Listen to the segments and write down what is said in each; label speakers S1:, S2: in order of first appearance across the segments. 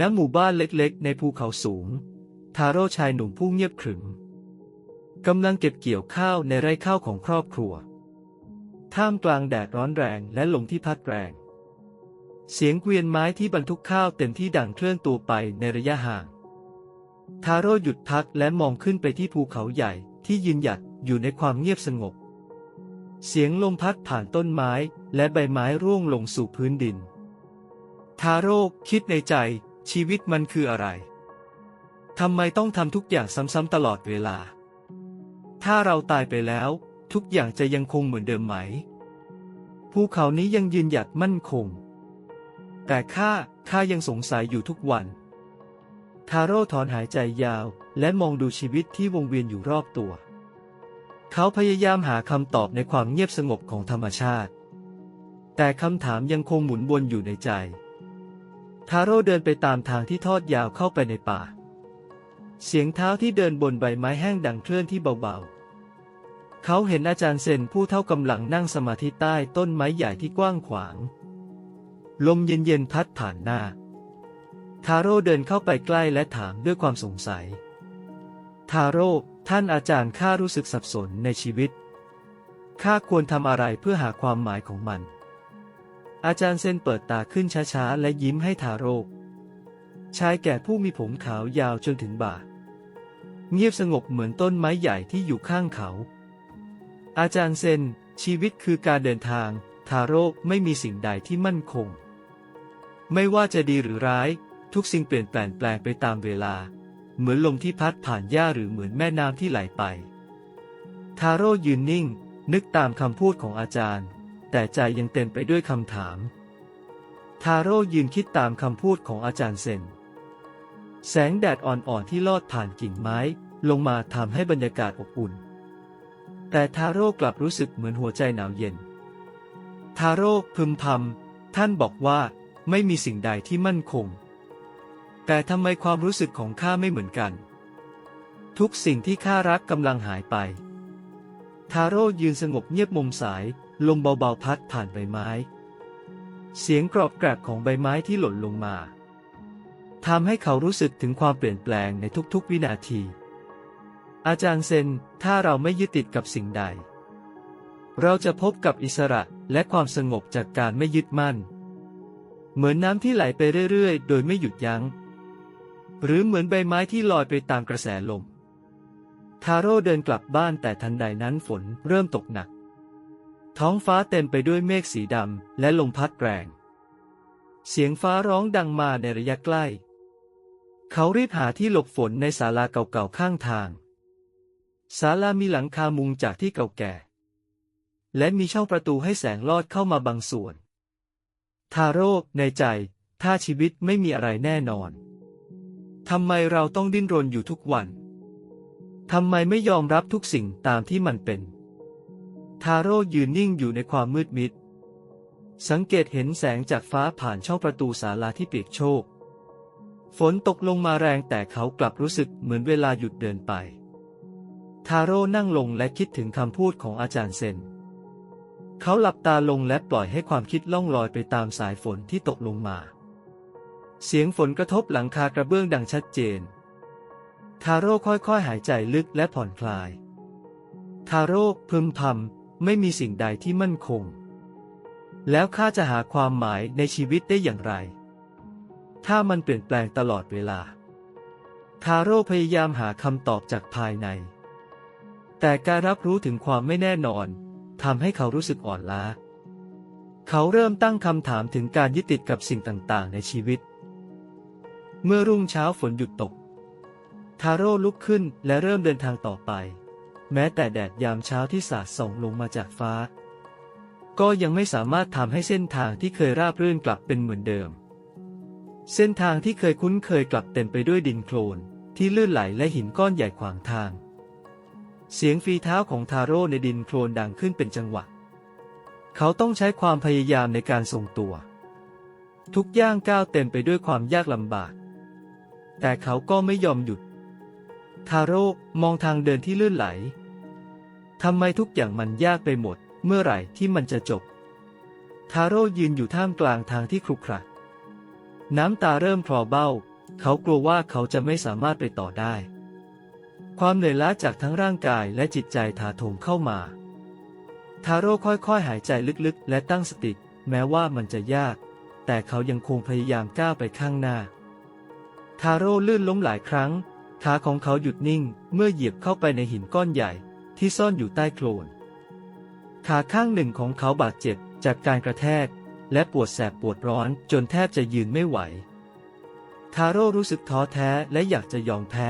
S1: ณหมู่บ้านเล็กๆ ในภูเขาสูง ทาโร่ชายหนุ่มผู้เงียบขรึมกำลังเก็บเกี่ยวข้าวในไร่ข้าวของครอบครัว ท่ามกลางแดดร้อนแรงและลมที่พัดแรง เสียงเกวียนไม้ที่บรรทุกข้าวเต็มที่ดังเคลื่อนตัวไปในระยะห่าง ทาโร่หยุดพักและมองขึ้นไปที่ภูเขาใหญ่ที่ยืนหยัดอยู่ในความเงียบสงบ เสียงลมพัดผ่านต้นไม้และใบไม้ร่วงลงสู่พื้นดิน ทาโร่คิดในใจ ชีวิตมันคืออะไรทำไมต้องทำทุกอย่างซ้ำๆตลอดเวลา ถ้าเราตายไปแล้ว ทุกอย่างจะยังคงเหมือนเดิมไหม ภูเขานี้ยังยืนหยัดมั่นคง แต่ข้า ข้ายังสงสัยอยู่ทุกวัน ทาโร่ถอนหายใจยาว และมองดูชีวิตที่วงเวียนอยู่รอบตัว เขาพยายามหาคำตอบในความเงียบสงบของธรรมชาติ แต่คำถามยังคงหมุนวนอยู่ในใจ ทาโร่เดินไปตามทางที่ทอดยาวเข้าไปในป่า เสียงเท้าที่เดินบนใบไม้แห้งดังเคลื่อนที่เบาๆ เขาเห็นอาจารย์เซนผู้เท่ากำลังนั่งสมาธิใต้ต้นไม้ใหญ่ที่กว้างขวาง ลมเย็นๆพัดผ่านหน้า ทาโร่เดินเข้าไปใกล้และถามด้วยความสงสัย ทาโร่ท่านอาจารย์ข้ารู้สึกสับสนในชีวิตข้าควรทำอะไรเพื่อหาความหมายของมัน อาจารย์เซนเปิดตาขึ้นช้าๆ และยิ้มให้ทาโร่ชายแก่ผู้มีผมขาวยาวจนถึงบ่า เงียบสงบเหมือนต้นไม้ใหญ่ที่อยู่ข้างเขา อาจารย์เซน ชีวิตคือการเดินทาง ทาโร่ไม่มีสิ่งใดที่มั่นคง ไม่ว่าจะดีหรือร้าย ทุกสิ่งเปลี่ยนแปลงแปลงไปตามเวลา เหมือนลมที่พัดผ่านหญ้าหรือเหมือนแม่น้ำที่ไหลไป ทาโร่ยืนนิ่ง นึกตามคำพูดของอาจารย์ แต่ใจยังเต็มไปด้วยคำถาม ทาโร่ยืนคิดตามคำพูดของอาจารย์เซน แสงแดดอ่อนๆที่ลอดผ่านกิ่งไม้ ลงมาทำให้บรรยากาศอบอุ่น แต่ทาโร่กลับรู้สึกเหมือนหัวใจหนาวเย็น ทาโร่พึมพำท่านบอกว่าไม่มีสิ่งใดที่มั่นคง แต่ทำไมความรู้สึกของข้าไม่เหมือนกัน ทุกสิ่งที่ข้ารักกำลังหายไป ทาโร่ยืนสงบเงียบมุมสาย ลมเบาๆพัดผ่านใบไม้ เสียงกรอบแกรบของใบไม้ที่หล่นลงมาทำให้เขารู้สึกถึงความเปลี่ยนแปลงในทุกๆวินาที อาจารย์เซน ถ้าเราไม่ยึดติดกับสิ่งใด เราจะพบกับอิสระและความสงบจากการไม่ยึดมั่น เหมือนน้ำที่ไหลไปเรื่อยๆ โดยไม่หยุดยัง้ง หรือเหมือนใบไม้ที่ลอยไปตามกระแสลม ทาโร่เดินกลับบ้านแต่ทันใดนั้นฝนเริ่มตกหนัก ท้องฟ้าเต็มไปด้วยเมฆสีดำและลมพัดแรง เสียงฟ้าร้องดังมาในระยะใกล้ เขารีบหาที่หลบฝนในศาลาเก่าๆข้างทาง ศาลามีหลังคามุงจากที่เก่าแก่ และมีช่องประตูให้แสงลอดเข้ามาบางส่วน ทาโร่ในใจ ถ้าชีวิตไม่มีอะไรแน่นอน ทำไมเราต้องดิ้นรนอยู่ทุกวัน ทำไมไม่ยอมรับทุกสิ่งตามที่มันเป็น ทาโร่ยืนนิ่งอยู่ในความมืดมิด สังเกตเห็นแสงจากฟ้าผ่านช่องประตูศาลาที่เปียกโชก ฝนตกลงมาแรงแต่เขากลับรู้สึกเหมือนเวลาหยุดเดินไป ทาโร่นั่งลงและคิดถึงคำพูดของอาจารย์เซน เขาหลับตาลงและปล่อยให้ความคิดล่องลอยไปตามสายฝนที่ตกลงมา เสียงฝนกระทบหลังคากระเบื้องดังชัดเจน ทาโร่ค่อยๆหายใจลึกและผ่อนคลาย ทาโร่พึมพำ ไม่มีสิ่งใดที่มั่นคง แล้วข้าจะหาความหมายในชีวิตได้อย่างไร ถ้ามันเปลี่ยนแปลงตลอดเวลา ทาโร่พยายามหาคำตอบจากภายใน แต่การรับรู้ถึงความไม่แน่นอนทำให้เขารู้สึกอ่อนล้า เขาเริ่มตั้งคำถามถึงการยึดติดกับสิ่งต่างๆ ในชีวิต เมื่อรุ่งเช้าฝนหยุดตก ทาโร่ลุกขึ้นและเริ่มเดินทางต่อไป แม้แต่แดดยามเช้าที่สาดส่องลงมาจากฟ้า ก็ยังไม่สามารถทำให้เส้นทางที่เคยราบรื่นกลับเป็นเหมือนเดิม เส้นทางที่เคยคุ้นเคยกลับเต็มไปด้วยดินโคลนที่ลื่นไหลและหินก้อนใหญ่ขวางทาง เสียงฝีเท้าของทาโร่ในดินโคลนดังขึ้นเป็นจังหวะ เขาต้องใช้ความพยายามในการทรงตัว ทุกย่างก้าวเต็มไปด้วยความยากลำบาก แต่เขาก็ไม่ยอมหยุด ทาโร่มองทางเดินที่ลื่นไหล ทำไมทุกอย่างมันยากไปหมด เมื่อไหร่ที่มันจะจบ ทาโร่ยืนอยู่ท่ามกลางทางที่ครุขระน้ำตาเริ่มคลอเบ้า เขากลัวว่าเขาจะไม่สามารถไปต่อได้ ความเหนื่อยล้าจากทั้งร่างกายและจิตใจถาโถมเข้ามา ทาโร่ค่อยๆ หายใจลึกๆ และตั้งสติ แม้ว่ามันจะยาก แต่เขายังคงพยายามก้าวไปข้างหน้า ทาโร่ลื่นล้มหลายครั้ง ขาของเขาหยุดนิ่งเมื่อเหยียบเข้าไปในหินก้อนใหญ่ที่ซ่อนอยู่ใต้โคลน ขาข้างหนึ่งของเขาบาดเจ็บจากการกระแทก และปวดแสบปวดร้อนจนแทบจะยืนไม่ไหว ทาโร่รู้สึกท้อแท้และอยากจะยอมแพ้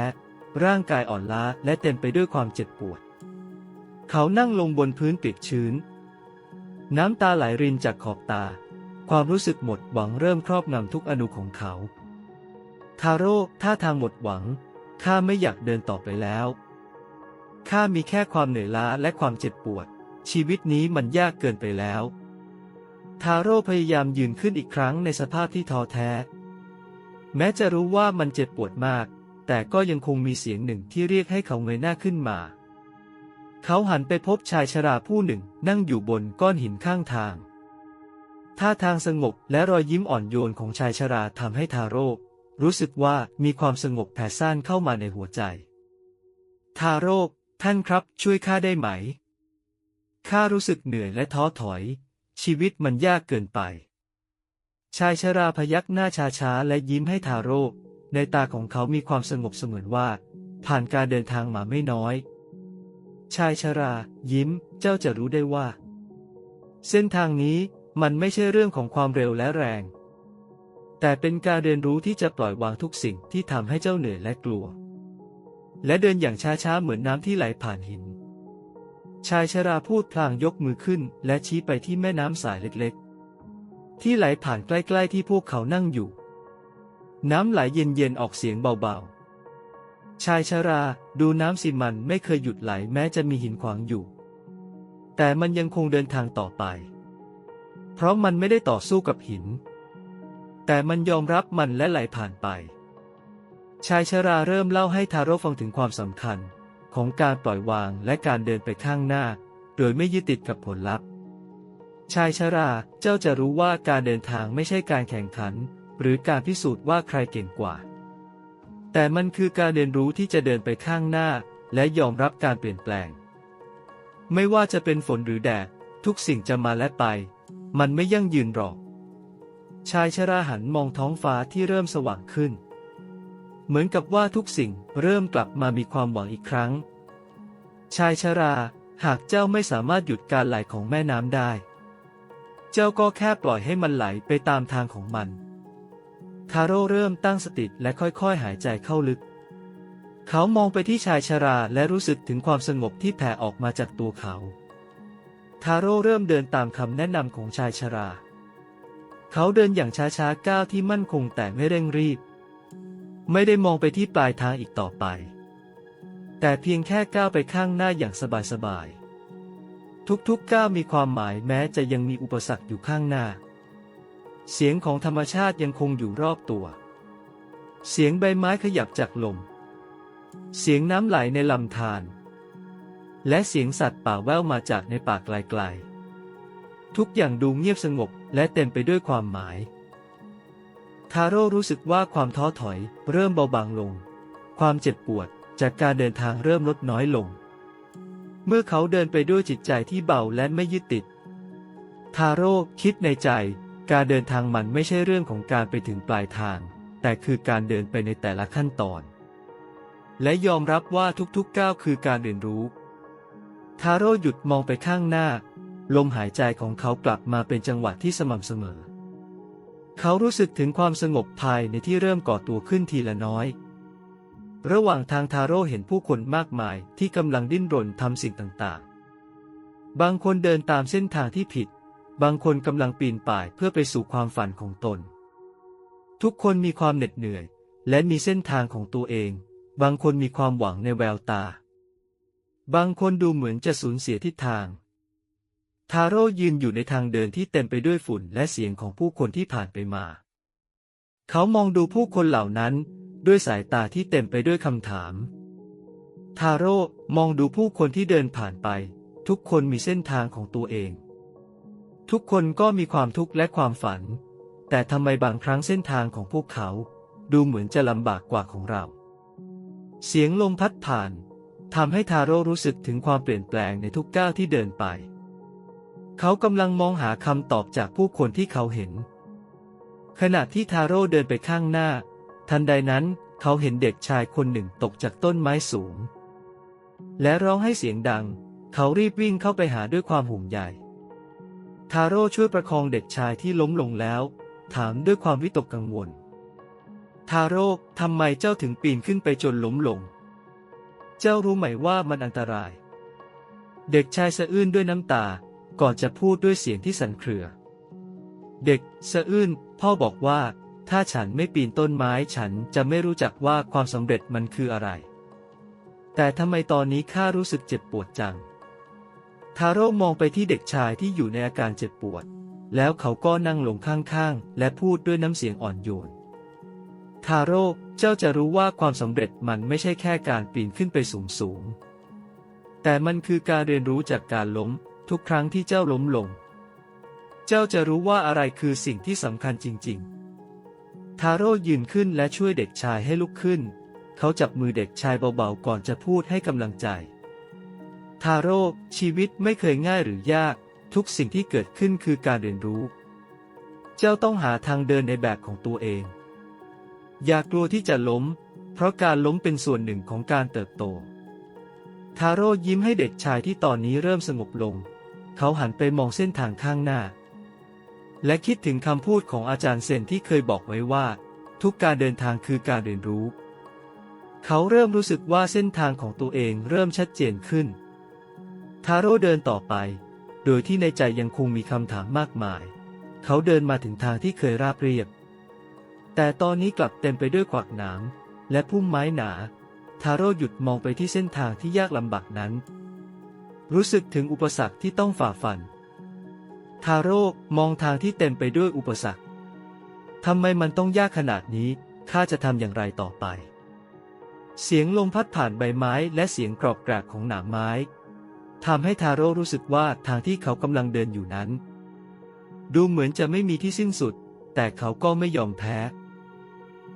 S1: ร่างกายอ่อนล้าและเต็มไปด้วยความเจ็บปวด เขานั่งลงบนพื้นเปียกชื้น น้ำตาไหลรินจากขอบตา ความรู้สึกหมดหวังเริ่มครอบงำทุกอนุของเขา ทาโร่ท่าทางหมดหวัง ข้าไม่อยากเดินต่อไปแล้ว ข้ามีแค่ความเหนื่อยล้าและความเจ็บปวด ชีวิตนี้มันยากเกินไปแล้ว ทาโร่พยายามยืนขึ้นอีกครั้งในสภาพที่ท้อแท้ แม้จะรู้ว่ามันเจ็บปวดมาก แต่ก็ยังคงมีเสียงหนึ่งที่เรียกให้เขาเงยหน้าขึ้นมา เขาหันไปพบชายชราผู้หนึ่งนั่งอยู่บนก้อนหินข้างทาง ท่าทางสงบและรอยยิ้มอ่อนโยนของชายชราทำให้ทาโร่ รู้สึกว่ามีความสงบแผ่ซ่านเข้ามาในหัวใจ ทาโร่ท่านครับช่วยข้าได้ไหม ข้ารู้สึกเหนื่อยและท้อถอย ชีวิตมันยากเกินไป ชายชราพยักหน้าช้าๆและยิ้มให้ทาโร่ในตาของเขามีความสงบเสมือนว่า ผ่านการเดินทางมาไม่น้อย ชายชรา ยิ้ม เจ้าจะรู้ได้ว่า เส้นทางนี้มันไม่ใช่เรื่องของความเร็วและแรง แต่เป็นการเรียนรู้ที่จะปล่อยวางทุกสิ่งที่ทำให้เจ้าเหนื่อยและกลัว และเดินอย่างช้าๆเหมือนน้ำที่ไหลผ่านหิน ชายชราพูดพลางยกมือขึ้น และชี้ไปที่แม่น้ำสายเล็กๆ ที่ไหลผ่านใกล้ๆที่พวกเขานั่งอยู่ น้ำไหลเย็นๆออกเสียงเบาๆ ชายชราดูน้ำสิมันไม่เคยหยุดไหลแม้จะมีหินขวางอยู่ แต่มันยังคงเดินทางต่อไป เพราะมันไม่ได้ต่อสู้กับหิน แต่มันยอมรับมันและไหลผ่านไป ชายชราเริ่มเล่าให้ทาโร่ฟังถึงความสำคัญ ของการปล่อยวางและการเดินไปข้างหน้า โดยไม่ยึดติดกับผลลัพธ์ ชายชราเจ้าจะรู้ว่าการเดินทางไม่ใช่การแข่งขัน หรือการพิสูจน์ว่าใครเก่งกว่า แต่มันคือการเรียนรู้ที่จะเดินไปข้างหน้า และยอมรับการเปลี่ยนแปลง ไม่ว่าจะเป็นฝนหรือแดดทุกสิ่งจะมาและไป มันไม่ยั่งยืนหรอก ชายชราหันมองท้องฟ้าที่เริ่มสว่างขึ้น เหมือนกับว่าทุกสิ่งเริ่มกลับมามีความหวังอีกครั้ง ชายชรา หากเจ้าไม่สามารถหยุดการไหลของแม่น้ำได้ เจ้าก็แค่ปล่อยให้มันไหลไปตามทางของมัน ทาโร่เริ่มตั้งสติและค่อยๆหายใจเข้าลึก เขามองไปที่ชายชราและรู้สึกถึงความสงบที่แผ่ออกมาจากตัวเขา ทาโร่เริ่มเดินตามคำแนะนำของชายชรา เขาเดินอย่างช้าๆก้าวที่มั่นคงแต่ไม่เร่งรีบ ไม่ได้มองไปที่ปลายทางอีกต่อไป แต่เพียงแค่ก้าวไปข้างหน้าอย่างสบายๆทุกๆก้าวมีความหมายแม้จะยังมีอุปสรรคอยู่ข้างหน้า เสียงของธรรมชาติยังคงอยู่รอบตัว เสียงใบไม้ขยับจากลม เสียงน้ำไหลในลำธารและเสียงสัตว์ป่าแว่วมาจากในป่าไกลๆ ทุกอย่างดูเงียบสงบและเต็มไปด้วยความหมาย ทาโร่รู้สึกว่าความท้อถอยเริ่มเบาบางลง ความเจ็บปวดจากการเดินทางเริ่มลดน้อยลง เมื่อเขาเดินไปด้วยจิตใจที่เบาและไม่ยึดติด ทาโร่คิดในใจ การเดินทางมันไม่ใช่เรื่องของการไปถึงปลายทาง แต่คือการเดินไปในแต่ละขั้นตอน และยอมรับว่าทุกๆก้าวคือการเรียนรู้ ทาโร่หยุดมองไปข้างหน้า ลมหายใจของเขากลับมาเป็นจังหวะที่สม่ำเสมอ เขารู้สึกถึงความสงบภายในที่เริ่มก่อตัวขึ้นทีละน้อย ระหว่างทางทาโร่เห็นผู้คนมากมายที่กำลังดิ้นรนทำสิ่งต่างๆ บางคนเดินตามเส้นทางที่ผิด บางคนกำลังปีนป่ายเพื่อไปสู่ความฝันของตน ทุกคนมีความเหน็ดเหนื่อย และมีเส้นทางของตัวเอง บางคนมีความหวังในแววตา บางคนดูเหมือนจะสูญเสียทิศทาง ทาโร่ยืนอยู่ในทางเดินที่เต็มไปด้วยฝุ่นและเสียงของผู้คนที่ผ่านไปมา เขามองดูผู้คนเหล่านั้น ด้วยสายตาที่เต็มไปด้วยคำถาม ทาโร่มองดูผู้คนที่เดินผ่านไป ทุกคนมีเส้นทางของตัวเอง ทุกคนก็มีความทุกข์และความฝัน แต่ทำไมบางครั้งเส้นทางของพวกเขา ดูเหมือนจะลำบากกว่าของเรา เสียงลมพัดผ่านทำให้ทาโร่รู้สึกถึงความเปลี่ยนแปลงในทุกก้าวที่เดินไป เขากำลังมองหาคำตอบจากผู้คนที่เขาเห็น ขณะที่ทาโร่เดินไปข้างหน้า ทันใดนั้นเขาเห็นเด็กชายคนหนึ่งตกจากต้นไม้สูง และร้องให้เสียงดัง เขารีบวิ่งเข้าไปหาด้วยความห่วงใยทาโร่ช่วยประคองเด็กชายที่ล้มลงแล้ว ถามด้วยความวิตกกังวล ทาโร่ทำไมเจ้าถึงปีนขึ้นไปจนล้มลง เจ้ารู้ไหมว่ามันอันตราย เด็กชายสะอื้นด้วยน้ำตา ก่อนจะพูดด้วยเสียงที่สั่นเครือ เด็กสะอื้นพ่อบอกว่า ถ้าฉันไม่ปีนต้นไม้ฉันจะไม่รู้จักว่าความสำเร็จมันคืออะไร แต่ทำไมตอนนี้ข้ารู้สึกเจ็บปวดจัง ทาโร่มองไปที่เด็กชายที่อยู่ในอาการเจ็บปวด แล้วเขาก็นั่งลงข้างๆ และพูดด้วยน้ำเสียงอ่อนโยน ทาโร่เจ้าจะรู้ว่าความสำเร็จมันไม่ใช่แค่การปีนขึ้นไปสูงๆแต่มันคือการเรียนรู้จากการล้ม ทุกครั้งที่เจ้าล้มลง เจ้าจะรู้ว่าอะไรคือสิ่งที่สำคัญจริง ๆ ทาโร่ยืนขึ้นและช่วยเด็กชายให้ลุกขึ้น เขาจับมือเด็กชายเบาๆก่อนจะพูดให้กำลังใจ ทาโร่ชีวิตไม่เคยง่ายหรือยาก ทุกสิ่งที่เกิดขึ้นคือการเรียนรู้ เจ้าต้องหาทางเดินในแบบของตัวเอง อย่ากลัวที่จะล้ม เพราะการล้มเป็นส่วนหนึ่งของการเติบโตทาโร่ยิ้มให้เด็กชายที่ตอนนี้เริ่มสงบลง เขาหันไปมองเส้นทางข้างหน้า และคิดถึงคำพูดของอาจารย์เซนที่เคยบอกไว้ว่า ทุกการเดินทางคือการเรียนรู้ เขาเริ่มรู้สึกว่าเส้นทางของตัวเองเริ่มชัดเจนขึ้น ทาโร่เดินต่อไป โดยที่ในใจยังคงมีคำถามมากมาย เขาเดินมาถึงทางที่เคยราบเรียบ แต่ตอนนี้กลับเต็มไปด้วยขวากหนามและพุ่มไม้หนา ทาโร่หยุดมองไปที่เส้นทางที่ยากลำบากนั้น รู้สึกถึงอุปสรรคที่ต้องฝ่าฟัน ทาโร่มองทางที่เต็มไปด้วยอุปสรรคทำไมมันต้องยากขนาดนี้ ข้าจะทำอย่างไรต่อไป เสียงลมพัดผ่านใบไม้และเสียงกรอบแกรกของหนามไม้ทำให้ทาโร่รู้สึกว่าทางที่เขากำลังเดินอยู่นั้น ดูเหมือนจะไม่มีที่สิ้นสุด แต่เขาก็ไม่ยอมแพ้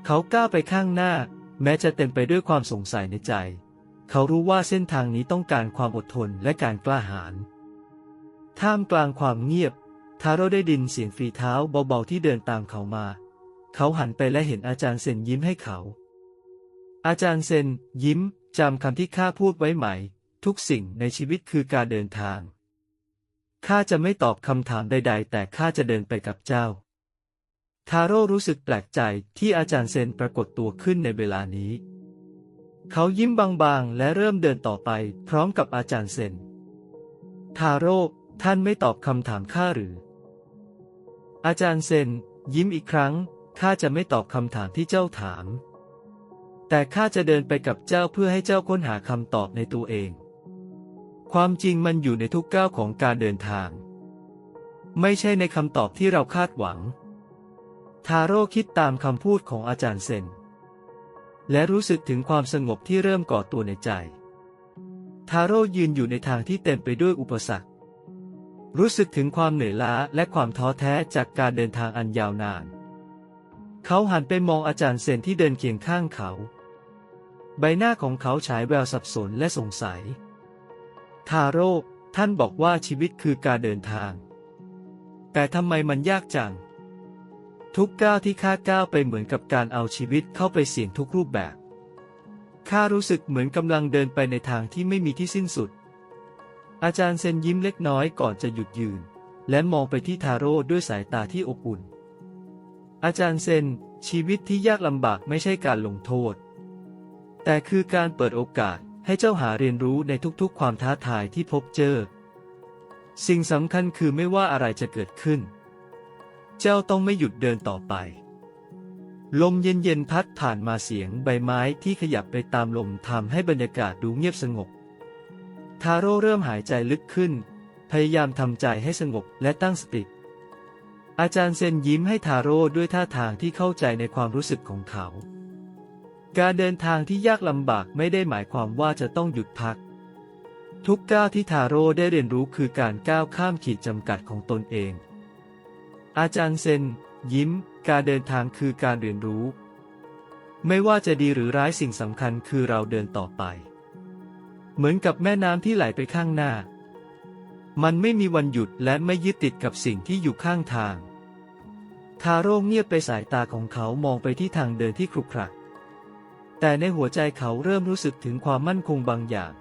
S1: เขาก้าวไปข้างหน้า แม้จะเต็มไปด้วยความสงสัยในใจ เขารู้ว่าเส้นทางนี้ต้องการความอดทนและการกล้าหาญ ท่ามกลางความเงียบ ทาโร่ได้ดินเสียงฝีเท้าเบาๆที่เดินตามเขามา เขาหันไปและเห็นอาจารย์เซนยิ้มให้เขา อาจารย์เซนยิ้มจำคำที่ข้าพูดไว้ไหม ทุกสิ่งในชีวิตคือการเดินทาง ข้าจะไม่ตอบคำถามใด ๆ แต่ข้าจะเดินไปกับเจ้า ทาโร่รู้สึกแปลกใจที่อาจารย์เซนปรากฏตัวขึ้นในเวลานี้ เขายิ้มบางๆ และเริ่มเดินต่อไปพร้อมกับอาจารย์เซน ทาโร่ท่านไม่ตอบคำถามข้าหรือ อาจารย์เซน ยิ้มอีกครั้ง ข้าจะไม่ตอบคำถามที่เจ้าถาม แต่ข้าจะเดินไปกับเจ้าเพื่อให้เจ้าค้นหาคำตอบในตัวเอง ความจริงมันอยู่ในทุกก้าวของการเดินทาง ไม่ใช่ในคำตอบที่เราคาดหวัง ทาโร่คิดตามคำพูดของอาจารย์เซน และรู้สึกถึงความสงบที่เริ่มก่อตัวในใจ ทาโร่ยืนอยู่ในทางที่เต็มไปด้วยอุปสรรค รู้สึกถึงความเหนื่อยล้าและความท้อแท้จากการเดินทางอันยาวนาน เขาหันไปมองอาจารย์เซนที่เดินเคียงข้างเขา ใบหน้าของเขาฉายแววสับสนและสงสัย ทาโร่ท่านบอกว่าชีวิตคือการเดินทาง แต่ทำไมมันยากจัง ทุกก้าวที่ข้าก้าวไปเหมือนกับการเอาชีวิตเข้าไปเสี่ยงทุกรูปแบบข้ารู้สึกเหมือนกำลังเดินไปในทางที่ไม่มีที่สิ้นสุด อาจารย์เซนยิ้มเล็กน้อยก่อนจะหยุดยืน และมองไปที่ทาโร่ด้วยสายตาที่อบอุ่น อาจารย์เซนชีวิตที่ยากลำบากไม่ใช่การลงโทษ แต่คือการเปิดโอกาสให้เจ้าหาเรียนรู้ในทุกๆ ความท้าทายที่พบเจอ สิ่งสำคัญคือไม่ว่าอะไรจะเกิดขึ้น เจ้าต้องไม่หยุดเดินต่อไป ลมเย็นๆพัดผ่านมาเสียงใบไม้ที่ขยับไปตามลมทำให้บรรยากาศดูเงียบสงบ ทาโร่เริ่มหายใจลึกขึ้น พยายามทำใจให้สงบและตั้งสติอาจารย์เซนยิ้มให้ทาโร่ด้วยท่าทางที่เข้าใจในความรู้สึกของเขา การเดินทางที่ยากลำบากไม่ได้หมายความว่าจะต้องหยุดพัก ทุกก้าวที่ทาโร่ได้เรียนรู้คือการก้าวข้ามขีดจำกัดของตนเอง อาจารย์เซน ยิ้ม การเดินทางคือการเรียนรู้ ไม่ว่าจะดีหรือร้ายสิ่งสำคัญคือเราเดินต่อไป เหมือนกับแม่น้ำที่ไหลไปข้างหน้า มันไม่มีวันหยุดและไม่ยึดติดกับสิ่งที่อยู่ข้างทาง ทาโร่เงียบไปสายตาของเขามองไปที่ทางเดินที่ครุขระแต่ในหัวใจเขาเริ่มรู้สึกถึงความมั่นคงบางอย่าง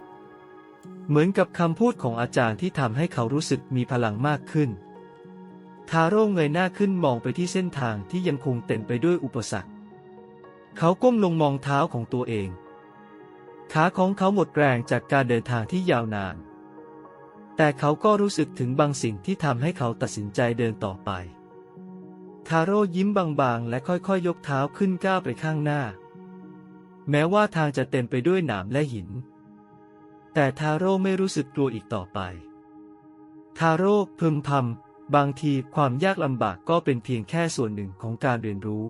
S1: เหมือนกับคำพูดของอาจารย์ที่ทำให้เขารู้สึกมีพลังมากขึ้น ทาโร่เงยหน้าขึ้นมองไปที่เส้นทางที่ยังคงเต็มไปด้วยอุปสรรค เขาก้มลงมองเท้าของตัวเอง ขาของเขาหมดแรงจากการเดินทางที่ยาวนาน แต่เขาก็รู้สึกถึงบางสิ่งที่ทำให้เขาตัดสินใจเดินต่อไป ทาโร่ยิ้มบางๆ และค่อยๆยกเท้าขึ้นก้าวไปข้างหน้า แม้ว่าทางจะเต็มไปด้วยหนามและหิน แต่ทาโร่ไม่รู้สึกกลัวอีกต่อไป ทาโร่พึมพำ บางทีความยากลำบากก็เป็นเพียงแค่ส่วนหนึ่งของการเรียนรู้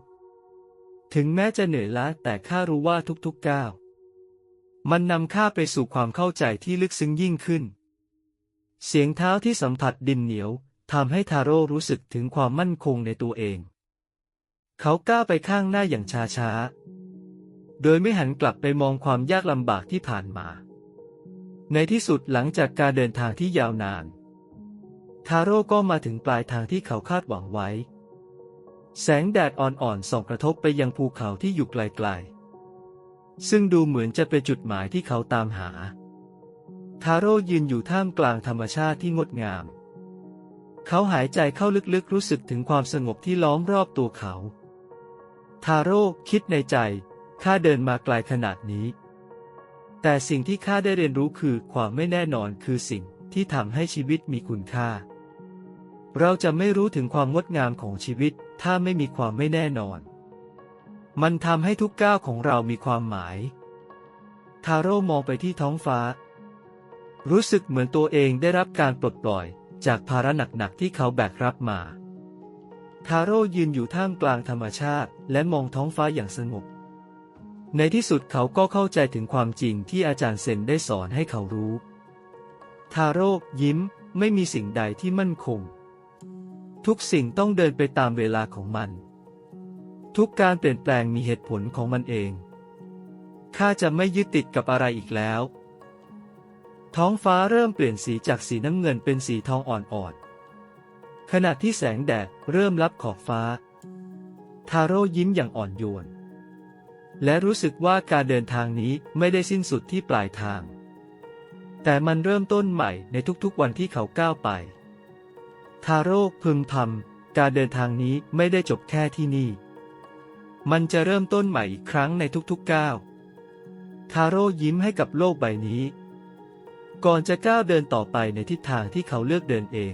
S1: ถึงแม้จะเหนื่อยล้าแต่ข้ารู้ว่าทุกๆก้าว มันนำข้าไปสู่ความเข้าใจที่ลึกซึ้งยิ่งขึ้น เสียงเท้าที่สัมผัสดินเหนียวทำให้ทาโร่รู้สึกถึงความมั่นคงในตัวเอง เขาก้าวไปข้างหน้าอย่างช้าๆ โดยไม่หันกลับไปมองความยากลำบากที่ผ่านมา ในที่สุดหลังจากการเดินทางที่ยาวนาน ทาโร่ก็มาถึงปลายทางที่เขาคาดหวังไว้ แสงแดดอ่อนๆส่องกระทบไปยังภูเขาที่อยู่ไกลๆ ซึ่งดูเหมือนจะเป็นจุดหมายที่เขาตามหา ทาโร่ยืนอยู่ท่ามกลางธรรมชาติที่งดงาม เขาหายใจเข้าลึกๆรู้สึกถึงความสงบที่ล้อมรอบตัวเขา ทาโร่คิดในใจ ข้าเดินมาไกลขนาดนี้ แต่สิ่งที่ข้าได้เรียนรู้คือความไม่แน่นอนคือสิ่งที่ทำให้ชีวิตมีคุณค่า เราจะไม่รู้ถึงความงดงามของชีวิต ถ้าไม่มีความไม่แน่นอน มันทำให้ทุกก้าวของเรามีความหมาย ทาโร่มองไปที่ท้องฟ้า รู้สึกเหมือนตัวเองได้รับการปลดปล่อย จากภาระหนักๆที่เขาแบกรับมา ทาโร่ยืนอยู่ท่ามกลางธรรมชาติ และมองท้องฟ้าอย่างสงบ ในที่สุดเขาก็เข้าใจถึงความจริงที่อาจารย์เซนได้สอนให้เขารู้ ทาโร่ยิ้ม ไม่มีสิ่งใดที่มั่นคง ทุกสิ่งต้องเดินไปตามเวลาของมัน ทุกการเปลี่ยนแปลงมีเหตุผลของมันเอง ข้าจะไม่ยึดติดกับอะไรอีกแล้ว ท้องฟ้าเริ่มเปลี่ยนสีจากสีน้ำเงินเป็นสีทองอ่อนๆ ขณะที่แสงแดดเริ่มรับขอบฟ้า ทาโร่ยิ้มอย่างอ่อนโยน และรู้สึกว่าการเดินทางนี้ไม่ได้สิ้นสุดที่ปลายทาง แต่มันเริ่มต้นใหม่ในทุกๆวันที่เขาก้าวไป ทาโร่พึมพำการเดินทางนี้ไม่ได้จบแค่ที่นี่ มันจะเริ่มต้นใหม่อีกครั้งในทุกๆก้าวทาโร่ยิ้มให้กับโลกใบนี้ ก่อนจะก้าวเดินต่อไปในทิศทางที่เขาเลือกเดินเอง